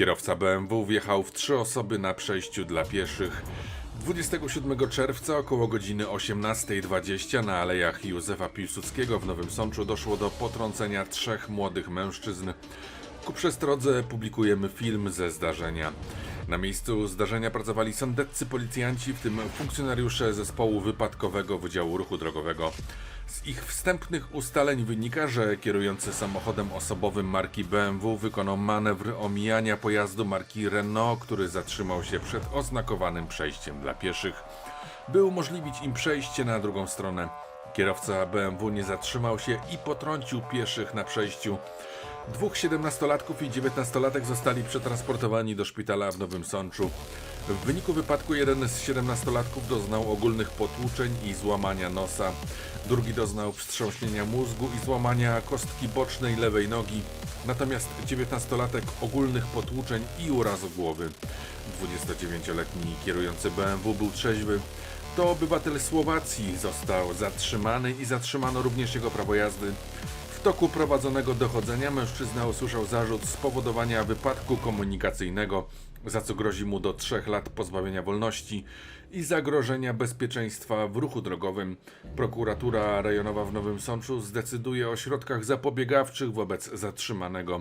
Kierowca BMW wjechał w trzy osoby na przejściu dla pieszych. 27 czerwca około godziny 18.20 na alejach Józefa Piłsudskiego w Nowym Sączu doszło do potrącenia trzech młodych mężczyzn. Ku przestrodze publikujemy film ze zdarzenia. Na miejscu zdarzenia pracowali sądeccy policjanci, w tym funkcjonariusze zespołu wypadkowego Wydziału Ruchu Drogowego. Z ich wstępnych ustaleń wynika, że kierujący samochodem osobowym marki BMW wykonał manewr omijania pojazdu marki Renault, który zatrzymał się przed oznakowanym przejściem dla pieszych, by umożliwić im przejście na drugą stronę. Kierowca BMW nie zatrzymał się i potrącił pieszych na przejściu. Dwóch 17-latków i 19-latek zostali przetransportowani do szpitala w Nowym Sączu. W wyniku wypadku jeden z 17-latków doznał ogólnych potłuczeń i złamania nosa. Drugi doznał wstrząśnienia mózgu i złamania kostki bocznej lewej nogi. Natomiast 19-latek ogólnych potłuczeń i urazu głowy. 29-letni kierujący BMW był trzeźwy. To obywatel Słowacji został zatrzymany i zatrzymano również jego prawo jazdy. W toku prowadzonego dochodzenia mężczyzna usłyszał zarzut spowodowania wypadku komunikacyjnego, za co grozi mu do trzech lat pozbawienia wolności i zagrożenia bezpieczeństwa w ruchu drogowym. Prokuratura rejonowa w Nowym Sączu zdecyduje o środkach zapobiegawczych wobec zatrzymanego.